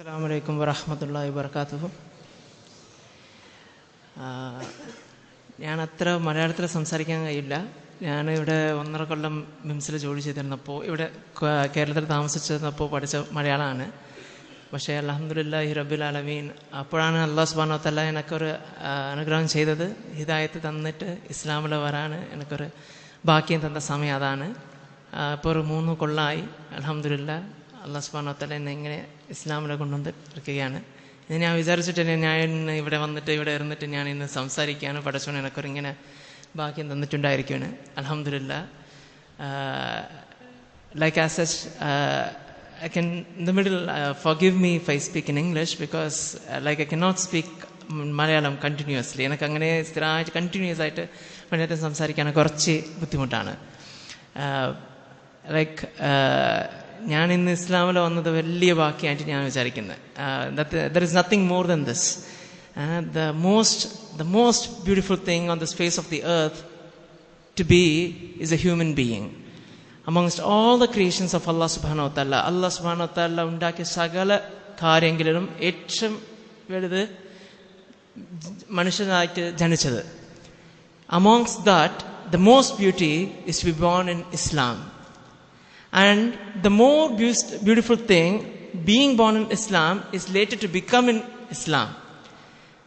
അസ്സാം വലൈക്കും വറഹമത്തല്ലാ വർക്കാത്തു ഞാൻ അത്ര മലയാളത്തിൽ സംസാരിക്കാൻ കഴിയില്ല. ഞാൻ ഇവിടെ ഒന്നര കൊല്ലം മിംസിൽ ജോലി ചെയ്തിരുന്നപ്പോൾ ഇവിടെ കേരളത്തിൽ താമസിച്ചിരുന്നപ്പോൾ പഠിച്ച മലയാളമാണ്. പക്ഷേ അലഹമുല്ല ഈ റബ്ബുൽ അലമീൻ അപ്പോഴാണ് അള്ളാഹ് സുബാനോത്തല്ല എനിക്കൊരു അനുഗ്രഹം ചെയ്തത്. ഹിദായത്ത് തന്നിട്ട് ഇസ്ലാമിൽ വരാൻ എനിക്കൊരു ബാക്കിയും തന്ന സമയം അതാണ്. ഇപ്പോൾ ഒരു മൂന്ന് കൊള്ളായി അലഹമുല്ല അള്ളാഹ് സുബാനോ തല എന്നെ ഇങ്ങനെ ഇസ്ലാമിനെ കൊണ്ടുവന്ന് ഇരിക്കുകയാണ് ഇത് ഞാൻ വിചാരിച്ചിട്ട് ഞാൻ ഇന്ന് ഇവിടെ വന്നിട്ട് ഇവിടെ ഇരുന്നിട്ട് ഞാൻ ഇന്ന് സംസാരിക്കുകയാണ് എനിക്കൊരു ഇങ്ങനെ ഭാഗ്യം തന്നിട്ടുണ്ടായിരിക്കുകയാണ് അലഹമില്ല like as as I in the middle, uh, forgive me if I speak in English because, uh, like, I cannot speak Malayalam continuously എനിക്ക് അങ്ങനെ സ്ഥിരമായിട്ട് കണ്ടിന്യൂസ് ആയിട്ട് മലയാളത്തിൽ സംസാരിക്കാൻ കുറച്ച് ബുദ്ധിമുട്ടാണ്. ലൈക്ക് ഞാൻ ഇന്ന് ഇസ്ലാമിൽ വന്നത് വലിയ ബാക്കിയായിട്ട് ഞാൻ വിചാരിക്കുന്നത് there is nothing more than this the most the most beautiful thing on the space of the earth to be is a human being amongst all the creations of Allah സുബാനോ തല്ല അള്ളാഹ് സുബാനോ തല്ല ഉണ്ടാക്കിയ സകല കാര്യങ്ങളിലും ഏറ്റവും വലുത് മനുഷ്യനായിട്ട് ജനിച്ചത്. Amongst that the most beauty is be born in Islam and the more beautiful thing, being born in Islam is later to become in Islam.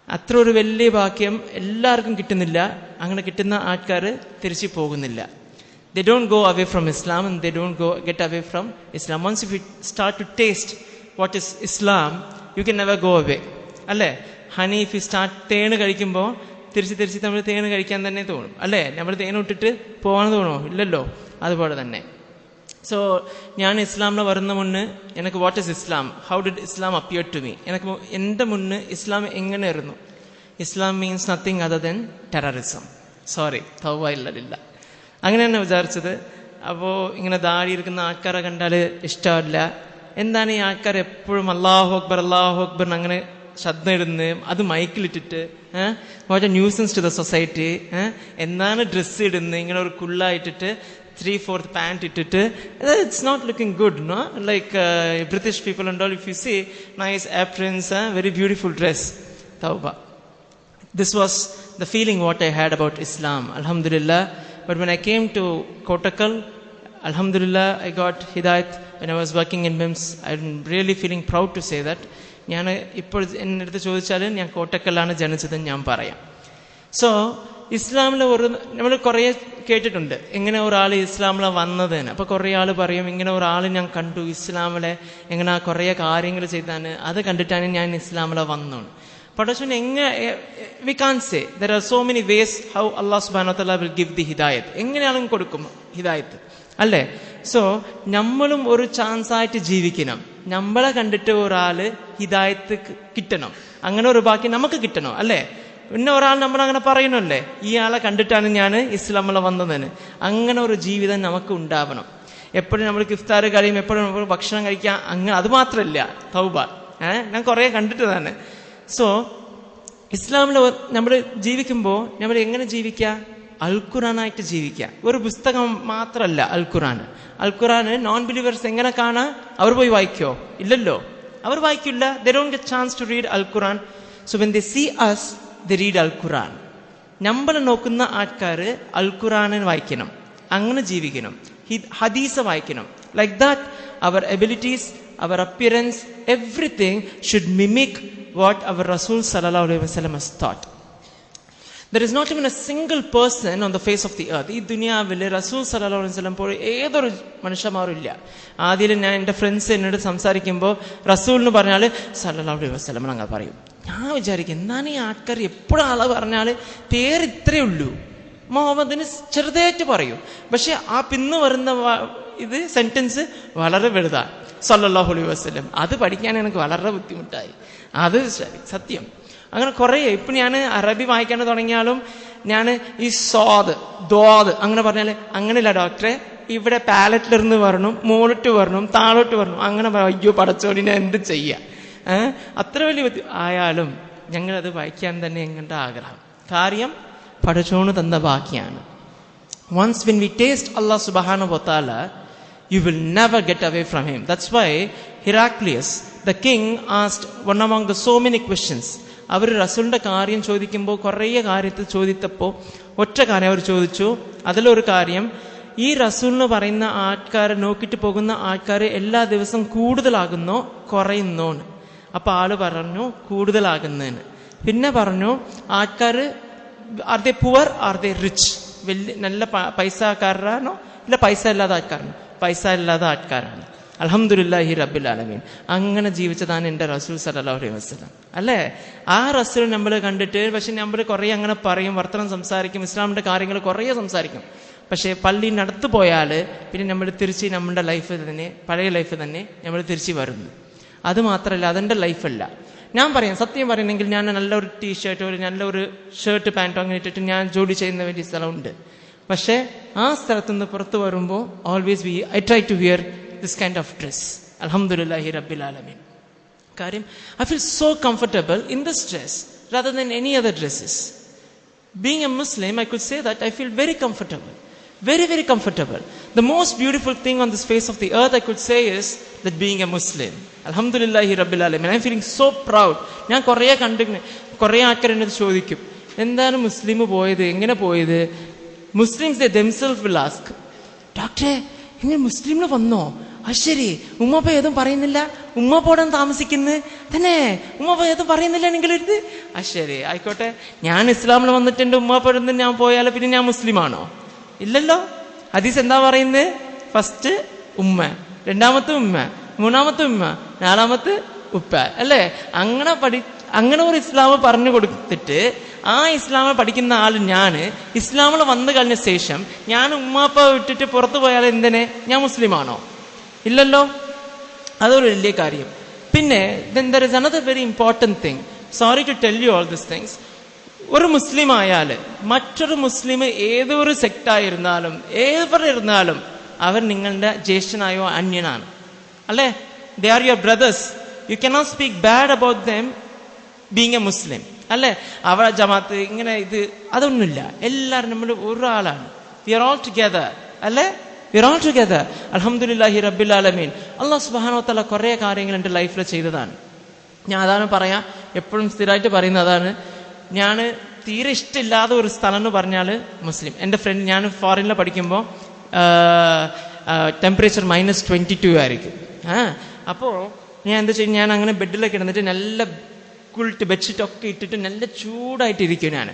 അത്ര ഒരു വലിയ വാക്യം എല്ലാവർക്കും കിട്ടുന്നില്ല. അങ്ങനെ കിട്ടുന്ന ആൾക്കാർ തിരിച്ചു പോകുന്നില്ല. They don't go away from Islam and they don't go get away from Islam once you start to taste what is Islam you can never go away അല്ലേ? ഹണി ഇഫ് യു സ്റ്റാർട്ട് തേണ് കഴിക്കുമ്പോൾ തിരിച്ച് തിരിച്ച് നമ്മൾ തേന് കഴിക്കാൻ തന്നെ തോന്നും. അല്ലേ? നമ്മൾ തേന് ഇട്ടിട്ട് പോകാൻ തോന്നുമോ ഇല്ലല്ലോ. അതുപോലെ തന്നെ. സോ ഞാൻ ഇസ്ലാമിൽ വരുന്ന മുന്ന് എനിക്ക് what is Islam how did Islam appear to me എനിക്ക് എന്റെ മുന്ന് ഇസ്ലാം എങ്ങനെയായിരുന്നു? Islam means nothing other than terrorism sorry തൗവ ഇല്ലതില്ല അങ്ങനെ തന്നെ വിചാരിച്ചത്. അപ്പോൾ ഇങ്ങനെ ഇരിക്കുന്ന ആൾക്കാരെ കണ്ടാൽ ഇഷ്ടമല്ല എന്താണ് ഈ ആൾക്കാർ എപ്പോഴും അള്ളാഹു അക്ബർ അള്ളാഹു അക്ബർ അങ്ങനെ ശബ്ദം ഇടുന്ന് അത് മൈക്കിലിട്ടിട്ട് what a nuisance to the society എന്താണ് ഡ്രസ്സ് ഇടുന്നത്? ഇങ്ങനെ ഒരു കുള്ളായിട്ടിട്ട് ത്രീ ഫോർത്ത് പാന്റ് ഇട്ടിട്ട് it's not looking good no like British people and all if you see nice appearance very beautiful dress തൗബ this was the feeling what I had about Islam, Alhamdulillah. But when I came to Kotakal, Alhamdulillah, I got Hidayat when I was working in MIMS. I'm really feeling proud to say that. ഞാൻ ഇപ്പോൾ എന്റെ അടുത്ത് ചോദിച്ചാൽ ഞാൻ കോട്ടക്കലാണ് ജനിച്ചതെന്ന് ഞാൻ പറയാം so ഇസ്ലാമിൽ ഒരു നമ്മൾ കുറേ കേട്ടിട്ടുണ്ട്. ഇങ്ങനെ ഒരാൾ ഇസ്ലാമിലെ വന്നതിന് അപ്പോൾ കുറേ ആൾ പറയും ഇങ്ങനെ ഒരാൾ ഞാൻ കണ്ടു ഇസ്ലാമിലെ എങ്ങനെ കുറേ കാര്യങ്ങൾ ചെയ്താണ് അത് കണ്ടിട്ടാണ് ഞാൻ ഇസ്ലാമിലെ വന്നത് പടച്ചോൻ എങ്ങനെ we can say there are so many ways how Allah സുബാൻ തല വിൽ ഗിവ് ദി ഹിദായത്ത് എങ്ങനെയാണെങ്കിലും കൊടുക്കും ഹിദായത്ത്. അല്ലേ? സോ നമ്മളും ഒരു ചാൻസ് ആയിട്ട് ജീവിക്കണം. നമ്മളെ കണ്ടിട്ട് ഒരാൾ ഹിദായത്ത് കിട്ടണം. അങ്ങനെ ഒരു ബാക്കി നമുക്ക് കിട്ടണം. അല്ലേ? പിന്നെ ഒരാൾ നമ്മൾ അങ്ങനെ പറയണല്ലേ ഇയാളെ കണ്ടിട്ടാണ് ഞാൻ ഇസ്ലാമിൽ വന്നതെന്ന്. അങ്ങനെ ഒരു ജീവിതം നമുക്ക് ഉണ്ടാവണം. എപ്പോഴും നമ്മൾ കിഫ്താർ കഴിയും എപ്പോഴും നമ്മൾ ഭക്ഷണം കഴിക്കാം അങ്ങനെ അത് മാത്രമല്ല തൗബ. ഏഹ് ഞാൻ കുറേ കണ്ടിട്ടതാണ്. സോ ഇസ്ലാമിൽ നമ്മൾ ജീവിക്കുമ്പോൾ നമ്മൾ എങ്ങനെ ജീവിക്കുക? അൽഖുറാനായിട്ട് ജീവിക്കുക. ഒരു പുസ്തകം മാത്രമല്ല അൽഖുറാൻ. അൽഖുറാൻ അൽ ഖുറാൻ നോൺ ബിലീവേഴ്സ് എങ്ങനെ കാണാ? അവർ പോയി വായിക്കോ? ഇല്ലല്ലോ. അവർ വായിക്കില്ല. They don't get chance to read al Quran so when they see as they read al Quran നമ്മൾ നോക്കുന്ന ആൾക്കാർ അൽ ഖുറാനെ വായിക്കണം അങ്ങനെ ജീവിക്കണം ഹദീസ വായിക്കണം. Like that our abilities our appearance everything should mimic what our റസൂൽ സലാ അലൈഹി വസ്ലം as thought there is not even a single person on the face of the earth ഈ ദുനിയാവിൽ റസൂൽ സലാ അലൈഹി വസ്ലം പോലെ ഏതൊരു മനുഷ്യന്മാരും ഇല്ല. ആദ്യം ഞാൻ എന്റെ ഫ്രണ്ട്സ് എന്നോട് സംസാരിക്കുമ്പോൾ റസൂൽ എന്ന് പറഞ്ഞാൽ സല്ലാ അലൈഹി വസ്ലം അങ്ങനെ പറയും. ഞാൻ വിചാരിക്കും എന്നാണ് ഈ ആൾക്കാർ എപ്പോഴും ആളെ പറഞ്ഞാൽ പേര് ഇത്രയേ ഉള്ളൂ. മുഹമ്മദിന് ചെറുതായിട്ട് പറയും. പക്ഷെ ആ പിന്ന് വരുന്ന ഇത് സെന്റൻസ് വളരെ വലുതാണ് സല്ലല്ലാഹു അലൈഹി വസ്ലം അത് പഠിക്കാൻ എനിക്ക് വളരെ ബുദ്ധിമുട്ടായി. അത് സത്യം. അങ്ങനെ കുറേ ഇപ്പൊ ഞാൻ അറബി വായിക്കാൻ തുടങ്ങിയാലും ഞാൻ ഈ സ്വാദ് ദ്വാദ് അങ്ങനെ പറഞ്ഞാൽ അങ്ങനെയല്ല ഡോക്ടറെ. ഇവിടെ പാലറ്റിലിരുന്ന് വരണം മുകളിട്ട് വരണം താഴോട്ട് വരണം. അങ്ങനെ അയ്യോ പടച്ചോടി ഞാൻ എന്ത് ചെയ്യാ? ഏഹ് അത്ര വലിയ ആയാലും ഞങ്ങളത് വായിക്കാൻ തന്നെ ഞങ്ങളുടെ ആഗ്രഹം. കാര്യം പഠിച്ചോണ് തന്ന ബാക്കിയാണ് when we taste Allah subhanahu wa ta'ala, you will never get away from Him. That's why Heraclius the king asked one among the so many questions അവർ റസൂലിന്റെ കാര്യം ചോദിക്കുമ്പോൾ കുറേ കാര്യത്തിൽ ചോദിച്ചപ്പോൾ ഒറ്റ കാര്യം അവർ ചോദിച്ചു. അതിലൊരു കാര്യം ഈ റസൂലിന് പറയുന്ന ആൾക്കാരെ നോക്കിയിട്ട് പോകുന്ന ആൾക്കാർ എല്ലാ ദിവസവും കൂടുതലാകുന്നോ കുറയുന്നോന്ന്. അപ്പൊ ആൾ പറഞ്ഞു കൂടുതലാകുന്നതിന് പിന്നെ പറഞ്ഞു ആൾക്കാർ are they poor are they rich വലിയ നല്ല പ- പൈസക്കാരാണോ? ഇല്ല പൈസ ഇല്ലാത്ത ആൾക്കാരാണോ. പൈസ ഇല്ലാത്ത ആൾക്കാരാണ്. അലഹമുല്ലാഹി റബ്ബിൽ ആലമീൻ. അങ്ങനെ ജീവിച്ചതാണ് എന്റെ റസൂൽ സല്ലല്ലാഹു അലൈഹി വസല്ലം. അല്ലേ? ആ റസൂൽ നമ്മൾ കണ്ടിട്ട് പക്ഷെ നമ്മൾ കുറേ അങ്ങനെ പറയും വർത്തനം സംസാരിക്കും ഇസ്ലാമിന്റെ കാര്യങ്ങൾ കുറേ സംസാരിക്കും. പക്ഷേ പള്ളി നടത്തു പോയാൽ പിന്നെ നമ്മൾ തിരിച്ച് നമ്മുടെ ലൈഫ് തന്നെ പഴയ ലൈഫ് തന്നെ നമ്മൾ തിരിച്ച് വരുന്നു. അത് മാത്രമല്ല അതെന്റെ ലൈഫല്ല. ഞാൻ പറയാം സത്യം പറയണമെങ്കിൽ ഞാൻ നല്ലൊരു ടീഷർട്ടോ ഒരു നല്ലൊരു ഷർട്ട് പാന്റോ അങ്ങനെ ഇട്ടിട്ട് ഞാൻ ജോലി ചെയ്യുന്ന വേണ്ടി സ്ഥലമുണ്ട്. പക്ഷേ ആ സ്ഥലത്തുനിന്ന് നിന്ന് പുറത്തു വരുമ്പോൾ always we I try to wear this kind of dress അലഹമുല്ലാഹി റബ്ബിൽ ആലമീൻ. കാര്യം I feel so comfortable in this dress rather than any other dresses being a Muslim I could say that I feel very comfortable. Very, very comfortable. The most beautiful thing on this face of the earth, I could say, is that being a Muslim. Alhamdulillahi Rabbil I am feeling so proud ഞാൻ കുറേ കണ്ടിങ്ങനെ കുറേ ആൾക്കാർ എന്നത് ചോദിക്കും. എന്താണ് മുസ്ലിം പോയത്? എങ്ങനെ പോയത്? Muslims the themself will ask ഡോക്ടറെ ഇങ്ങനെ മുസ്ലിമിൽ വന്നോ? അത് ശരി. ഉമ്മപ്പ ഏതും പറയുന്നില്ല. ഉമ്മപ്പോടെ താമസിക്കുന്നത് തന്നെ ഉമ്മപ്പ ഏതും പറയുന്നില്ല നിങ്ങൾ ഇത് ആ ശരി. ആയിക്കോട്ടെ. ഞാൻ ഇസ്ലാമിൽ വന്നിട്ടുണ്ട്. ഉമ്മപ്പോഴന്ന് ഞാൻ പോയാലോ പിന്നെ ഞാൻ മുസ്ലിമാണോ? ഇല്ലല്ലോ. ഹദീസ് എന്താ പറയുന്നത് ഫസ്റ്റ് ഉമ്മ രണ്ടാമത്തെ ഉമ്മ മൂന്നാമത്തെ ഉമ്മ നാലാമത്തെ ഉപ്പ അല്ലേ? അങ്ങനെ പഠി അങ്ങനെ ഒരു ഇസ്ലാമ് പറഞ്ഞു കൊടുത്തിട്ട് ആ ഇസ്ലാമെ പഠിക്കുന്ന ആൾ ഞാൻ ഇസ്ലാമിൽ വന്നു കഴിഞ്ഞ ശേഷം ഞാൻ ഉമ്മാപ്പ വിട്ടിട്ട് പുറത്തു പോയാൽ എന്തിനെ? ഞാൻ മുസ്ലിമാണോ? ഇല്ലല്ലോ. അതൊരു വലിയ കാര്യം. പിന്നെ then there is another very important thing sorry to tell you all this things ഒരു മുസ്ലിം ആയാൽ മറ്റൊരു മുസ്ലിം ഏതൊരു സെക്റ്റായിരുന്നാലും ഏവർ അവർ നിങ്ങളുടെ ജ്യേഷ്ഠനായോ അന്യനാണ്. അല്ലേ? They are your brothers you cannot speak bad about them being a Muslim അല്ലേ? അവ ജമാത്ത് ഇങ്ങനെ ഇത് അതൊന്നുമില്ല. എല്ലാവരും നമ്മൾ ഒരാളാണ്. വി ആർ ഓൾ ടുഗെദർ അല്ലേ? വി ആർ ഓൾ ടുഗെദർ അലഹമുല്ലാഹി റബ്ബിൽ ആലമീൻ. അള്ളാഹ് സുബാനോ തല കുറേ കാര്യങ്ങൾ എന്റെ ലൈഫിൽ ചെയ്തതാണ്. ഞാൻ അതാണ് പറയാം എപ്പോഴും സ്ഥിരമായിട്ട് പറയുന്നത് അതാണ്. ഞാൻ തീരെ ഇഷ്ടമില്ലാത്ത ഒരു സ്ഥലം എന്ന് പറഞ്ഞാൽ മുസ്ലിം. എന്റെ ഫ്രണ്ട് ഞാൻ ഫോറിനിൽ പഠിക്കുമ്പോൾ ടെമ്പറേച്ചർ മൈനസ് ട്വന്റി ടു ആയിരിക്കും. ആ അപ്പോൾ ഞാൻ എന്താ ചെയ്യും ഞാൻ അങ്ങനെ ബെഡിലൊക്കെ ഇടന്നിട്ട് നല്ല കുളിട്ട് ബെഡ്ഷീറ്റ് ഒക്കെ ഇട്ടിട്ട് നല്ല ചൂടായിട്ട് ഇരിക്കും ഞാൻ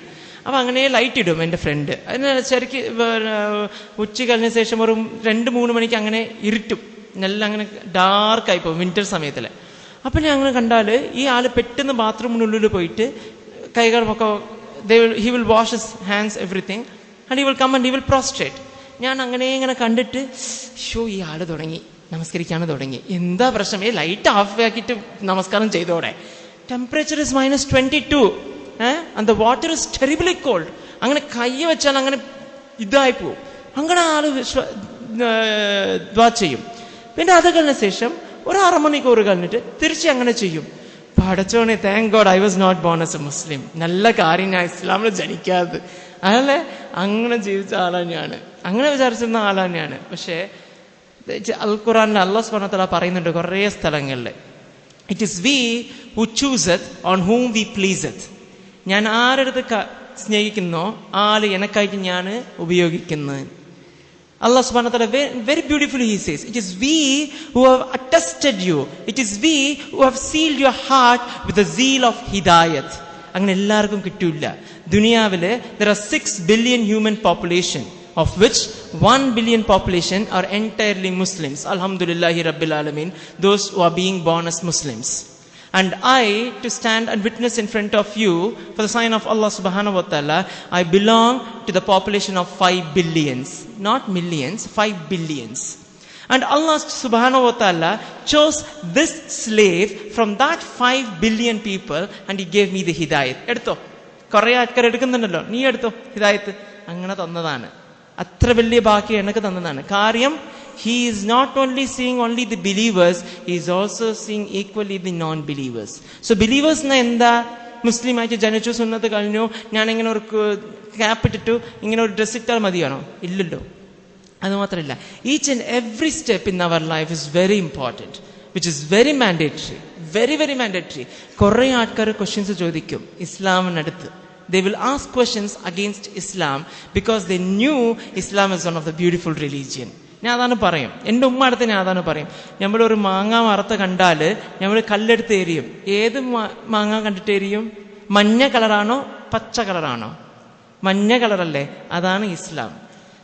അപ്പോൾ അങ്ങനെ ലൈറ്റ് ഇടും എന്റെ ഫ്രണ്ട് അതിന് ശരിക്ക് ഉച്ച കഴിഞ്ഞ ശേഷം ഒരു രണ്ട് മൂന്ന് മണിക്ക് അങ്ങനെ ഇരുട്ടും. നല്ല അങ്ങനെ ഡാർക്കായി പോകും വിന്റർ സമയത്തിൽ അപ്പം ഞാൻ അങ്ങനെ കണ്ടാൽ ഈ ആൾ പെട്ടെന്ന് ബാത്റൂമിനുള്ളിൽ പോയിട്ട് കൈകളൊക്കെ he will wash his hands everything and he will come and he will prostrate ഞാൻ അങ്ങനെ ഇങ്ങനെ കണ്ടിട്ട് ഷോ ഈ ആൾ തുടങ്ങി നമസ്കരിക്കാൻ തുടങ്ങി. എന്താ പ്രശ്നം? ഈ ലൈറ്റ് ഓഫ് ആക്കിയിട്ട് നമസ്കാരം ചെയ്തോടെ temperature is minus twenty two and the water is terribly cold അങ്ങനെ കൈ വെച്ചാൽ അങ്ങനെ ഇതായി പോവും. അങ്ങനെ ദ്വാ ചെയ്യും. പിന്നെ അത് കഴിഞ്ഞ ശേഷം ഒരു അരമണിക്കൂർ കഴിഞ്ഞിട്ട് തിരിച്ച് അങ്ങനെ ചെയ്യും? പടച്ചോണെ thank God I was not born as a Muslim നല്ല കാര്യം ഞാൻ ഇസ്ലാമിൽ ജനിക്കാത്. അതല്ലേ അങ്ങനെ ജീവിച്ച ആളാണ് ഞാൻ അങ്ങനെ വിചാരിച്ചിരുന്ന ആളാണ് ഞാൻ പക്ഷേ അൽ ഖുറാനിൽ അള്ളാഹ് സ്വർണത്തല പറയുന്നുണ്ട് കുറേ സ്ഥലങ്ങളിൽ. It is we who chooseth on whom we pleaseth ഞാൻ ആരടുത്ത് സ്നേഹിക്കുന്നോ ആൾ എനക്കായിട്ട് ഞാൻ ഉപയോഗിക്കുന്നത് Allah subhanahu wa ta'ala very, very beautifully he says, it is we who have attested you. It is we who have sealed your heart with the zeal of hidayat. അങ്ങനെ എല്ലാവർക്കും കിട്ടൂല ദുനിയാവില് there are six billion human population of which one billion population are entirely Muslims അൽഹംദുലില്ലാഹി റബ്ബിൽ ആലമീൻ those who are being born as Muslims And I, to stand and witness in front of you for the sign of Allah subhanahu wa ta'ala, I belong to the population of 5 billions. Not millions, 5 billions. And Allah subhanahu wa ta'ala chose this slave from that 5 billion people and He gave me the hidayat. എടുത്തോ കുറേ ആൾക്കാർ എടുക്കുന്നുണ്ടല്ലോ നീ എടുത്തോ ഹിദായത്ത് അങ്ങനെ തന്നതാണ് അത്ര വലിയ ബാക്കി എനിക്ക് തന്നതാണ് കാര്യം he is not only seeing only the believers he is also seeing equally the non believers so believers എന്ന എന്താ മുസ്ലിമായിട്ട് ജനിച്ചു സുന്നത്ത് കഴിഞ്ഞു ഞാൻ ഇങ്ങനെ ഒരു ക്യാപ്പ് ഇട്ടിട്ടു ഇങ്ങനെ ഒരു ഡ്രസ് ഇട്ടാൽ മതിയാണോ? ഇല്ലല്ലോ. അത് മാത്രമല്ല each and every step in our life is very important which is very mandatory very very mandatory കുറേ ആൾക്കാർ ക്വസ്റ്റ്യൻസ് ചോദിക്കും ഇസ്ലാമിനടുത്ത് they will ask questions against Islam because they knew Islam is one of the beautiful religion. ഞാൻ അതാണ് പറയും. എന്റെ ഉമ്മ അടുത്ത് ഞാൻ അതാണ് പറയും. നമ്മളൊരു മാങ്ങ വറുത്ത് കണ്ടാൽ നമ്മൾ കല്ലെടുത്ത് എരിയും. ഏത് മാങ്ങ കണ്ടിട്ട് എരിയും? മഞ്ഞ കളറാണോ? പച്ച കളറാണോ? മഞ്ഞ കളറല്ലേ? അതാണ് ഇസ്ലാം.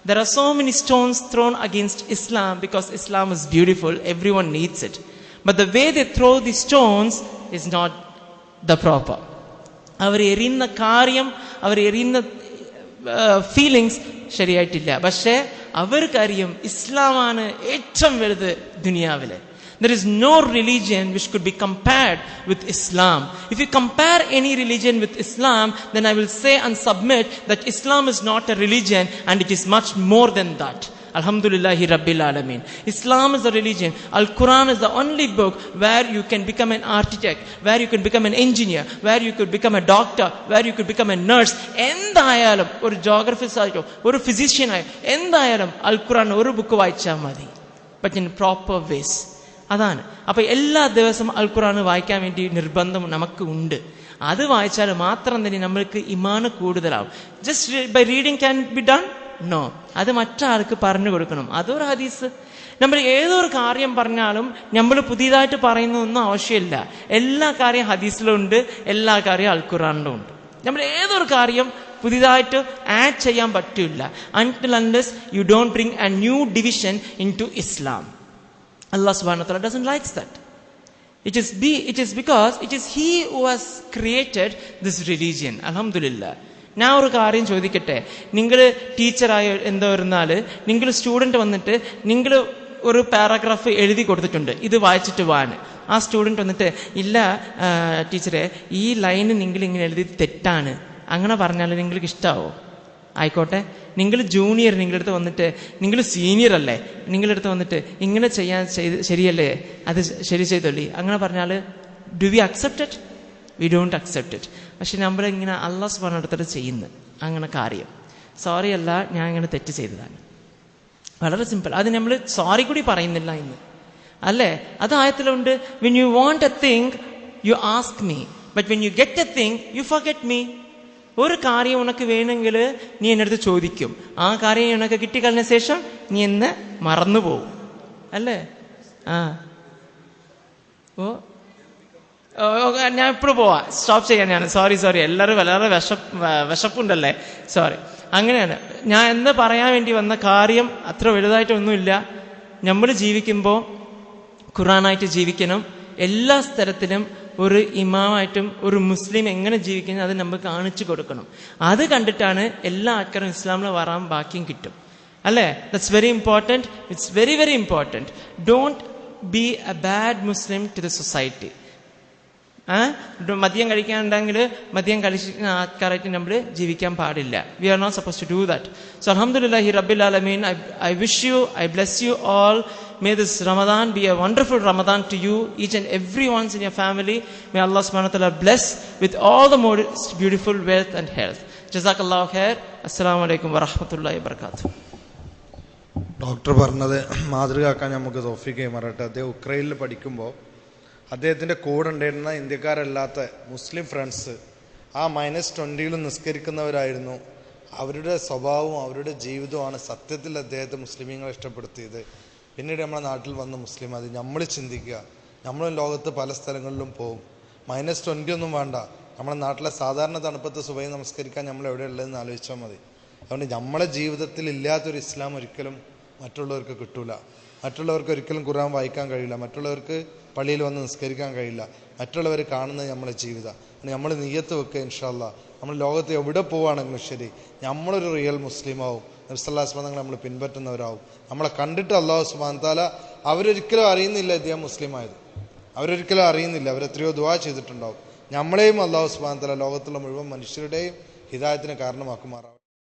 There are so many stones thrown against Islam because Islam is beautiful every one needs it but the way the throw the stones is not the proper അവർ എറിയുന്ന കാര്യം അവർ എറിയുന്ന ഫീലിങ്സ് ശരിയായിട്ടില്ല. പക്ഷേ അവർക്കറിയും ഇസ്ലാമാണ് ഏറ്റവും വലുത് ദുനിയാവില് There is no religion which could be compared with Islam. If you compare any religion with Islam, then I will say and submit that Islam is not a religion and it is much more than that. Alhamdulillahi Rabbil Alameen. Islam is a religion. Al Quran is the only book where you can become an architect, where you can become an engineer, where you could become a doctor, where you could become a nurse. എന്തായാലും ഒരു ജോഗ്രഫിസ്റ്റ് ആയിട്ടോ ഒരു physician ആയോ എന്തായാലും അൽ ഖുറാൻ ഒരു book വായിച്ചാൽ മതി but in proper vase അതാണ് അപ്പൊ എല്ലാ ദിവസവും അൽ ഖുറാൻ വായിക്കാൻ വേണ്ടി നിർബന്ധം നമുക്ക് ഉണ്ട് അത് വായിച്ചാൽ മാത്രം തന്നെ നമ്മൾക്ക് ഇമാണ് കൂടുതലാവും just by reading can be done no അത് മറ്റാൾക്ക് പറഞ്ഞു കൊടുക്കണം? അതൊരു ഹദീസ്. നമ്മൾ ഏതൊരു കാര്യം പറഞ്ഞാലും നമ്മൾ പുതിയതായിട്ട് പറയുന്നൊന്നും ആവശ്യമില്ല. എല്ലാ കാര്യം ഹദീസിലുണ്ട് എല്ലാ കാര്യം അൽഖുറാനിലും ഉണ്ട്. നമ്മൾ ഏതൊരു കാര്യം പുതിയതായിട്ട് ആഡ് ചെയ്യാൻ പറ്റില്ല. Until unless you don't bring a new division into Islam Allah subhanahu doesn't likes doesn't it is be it is because it is it is He who this religion. Alhamdulillah. ഞാൻ ഒരു കാര്യം ചോദിക്കട്ടെ? നിങ്ങൾ ടീച്ചറായി എന്തോ ഇരുന്നാൽ നിങ്ങൾ സ്റ്റുഡന്റ് വന്നിട്ട് നിങ്ങൾ ഒരു പാരാഗ്രാഫ് എഴുതി കൊടുത്തിട്ടുണ്ട്. ഇത് വായിച്ചിട്ട് വാന് ആ സ്റ്റുഡന്റ് വന്നിട്ട് ഇല്ല ടീച്ചറെ ഈ ലൈന് നിങ്ങൾ ഇങ്ങനെ എഴുതി തെറ്റാണ്. അങ്ങനെ പറഞ്ഞാൽ നിങ്ങൾക്ക് ഇഷ്ടാവോ? ആയിക്കോട്ടെ. നിങ്ങൾ ജൂനിയർ നിങ്ങളുടെ വന്നിട്ട് നിങ്ങൾ സീനിയർ അല്ലേ? നിങ്ങളുടെ അടുത്ത് വന്നിട്ട് ഇങ്ങനെ ചെയ്യാൻ ചെയ്ത് ശരിയല്ലേ? അത് ശരി ചെയ്തോളി. അങ്ങനെ പറഞ്ഞാൽ do we accepted we don't accept it പക്ഷെ നമ്മൾ ഇങ്ങനെ അള്ളാഹ് പറഞ്ഞിടത്തോട്ട് ചെയ്യുന്നു അങ്ങനെ കാര്യം. സോറി അല്ല ഞാൻ ഇങ്ങനെ തെറ്റ് ചെയ്തതാണ്. വളരെ സിമ്പിൾ അത് നമ്മൾ സോറി കൂടി പറയുന്നില്ല ഇന്ന്. അല്ലേ? അത് ആയത്തിലുണ്ട് when you want a thing you ask me but when you get a thing you forget me ഒരു കാര്യം ഉണക്ക് വേണമെങ്കിൽ നീ എന്റെ അടുത്ത് ചോദിക്കും. ആ കാര്യം ഉനക്ക് കിട്ടിക്കളഞ്ഞ ശേഷം നീ എന്നെ മറന്നു പോവും അല്ലേ? ആ. ഓ, ഞാൻ ഇപ്പോഴും പോവാ. സ്റ്റോപ്പ് ചെയ്യാൻ ഞാൻ. സോറി സോറി എല്ലാവരും വളരെ വിശ വിശപ്പുണ്ടല്ലേ? സോറി അങ്ങനെയാണ്. ഞാൻ എന്ന് പറയാൻ വേണ്ടി വന്ന കാര്യം അത്ര വലുതായിട്ടൊന്നുമില്ല. നമ്മൾ ജീവിക്കുമ്പോൾ ഖുറാനായിട്ട് ജീവിക്കണം. എല്ലാ സ്ഥലത്തിലും ഒരു ഇമാമായിട്ടും ഒരു മുസ്ലിം എങ്ങനെ ജീവിക്കുന്നത് അത് നമ്മൾ കാണിച്ചു കൊടുക്കണം. അത് കണ്ടിട്ടാണ് എല്ലാ ആൾക്കാരും ഇസ്ലാമിൽ വരാൻ ബാക്കിയും കിട്ടും. അല്ലേ? That's very important it's very very important don't be a bad Muslim to the society ആ? മദ്യം കഴിക്കാനുണ്ടെങ്കിൽ മദ്യം കഴിക്കുന്ന ആൾക്കാരായിട്ട് നമ്മൾ ജീവിക്കാൻ പാടില്ല. We are not suppose to do that so അലഹമുല്ലാഹി റബ്ബിൽ അലമീൻ I wish you I bless you all may this Ramadan be a wonderful Ramadan to you each and every ones in your family may Allah bless bless with all the most beautiful wealth and health khair. അള്ളാഹു ഹെയർ അസ്സാം വലൈക്കും വറഹമത്തല്ലാ വർക്കാത്തു doctor പറഞ്ഞത് മാതൃകയാക്കാൻ നമുക്ക് തോഫിക്ക് മറട്ടെ. അദ്ദേഹം ഉക്രൈനിൽ പഠിക്കുമ്പോൾ അദ്ദേഹത്തിന്റെ കൂടെ ഉണ്ടായിരുന്ന ഇന്ത്യക്കാരല്ലാത്ത മുസ്ലിം ഫ്രണ്ട്സ് ആ മൈനസ് ട്വന്റിയിൽ നിസ്കരിക്കുന്നവരായിരുന്നു. അവരുടെ സ്വഭാവവും അവരുടെ ജീവിതവുമാണ് സത്യത്തിൽ അദ്ദേഹത്തെ മുസ്ലിമീങ്ങളെ ഇഷ്ടപ്പെടുത്തിയത്. പിന്നീട് നമ്മുടെ നാട്ടിൽ വന്ന മുസ്ലിം അത് നമ്മൾ ചിന്തിക്കുക. നമ്മളും ലോകത്ത് പല സ്ഥലങ്ങളിലും പോകും. മൈനസ് ട്വന്റി ഒന്നും വേണ്ട. നമ്മുടെ നാട്ടിലെ സാധാരണ തണുപ്പത്ത് സുബൈ നമസ്കരിക്കാൻ നമ്മൾ എവിടെയുള്ളതെന്ന് ആലോചിച്ചാൽ മതി. അതുകൊണ്ട് നമ്മളെ ജീവിതത്തിൽ ഇല്ലാത്തൊരു ഇസ്ലാം ഒരിക്കലും മറ്റുള്ളവർക്ക് കിട്ടൂല. മറ്റുള്ളവർക്ക് ഒരിക്കലും ഖുർആൻ വായിക്കാൻ കഴിയില്ല. മറ്റുള്ളവർക്ക് പള്ളിയിൽ വന്ന് നിസ്കരിക്കാൻ കഴിയില്ല. മറ്റുള്ളവർ കാണുന്നത് നമ്മളെ ജീവിതം. നമ്മൾ നീയത്ത് വെക്കുക ഇൻഷാല്ല നമ്മൾ ലോകത്ത് എവിടെ പോവുകയാണെങ്കിലും ശരി. നമ്മളൊരു റിയൽ മുസ്ലിമാവും. നിർസല്ലാസ്മതങ്ങൾ നമ്മൾ പിൻപറ്റുന്നവരാവും. നമ്മളെ കണ്ടിട്ട് അള്ളാഹു സുബാൻതാല അവരൊരിക്കലും അറിയുന്നില്ല ഇദ്ദേഹം മുസ്ലിം ആയത് അവരൊരിക്കലും അറിയുന്നില്ല. അവരെത്രയോ ദുവാ ചെയ്തിട്ടുണ്ടാവും. നമ്മളെയും അള്ളാഹു സുബാൻതാല ലോകത്തുള്ള മുഴുവൻ മനുഷ്യരുടെയും ഹിതായത്തിന് കാരണമാക്കുമാറാവും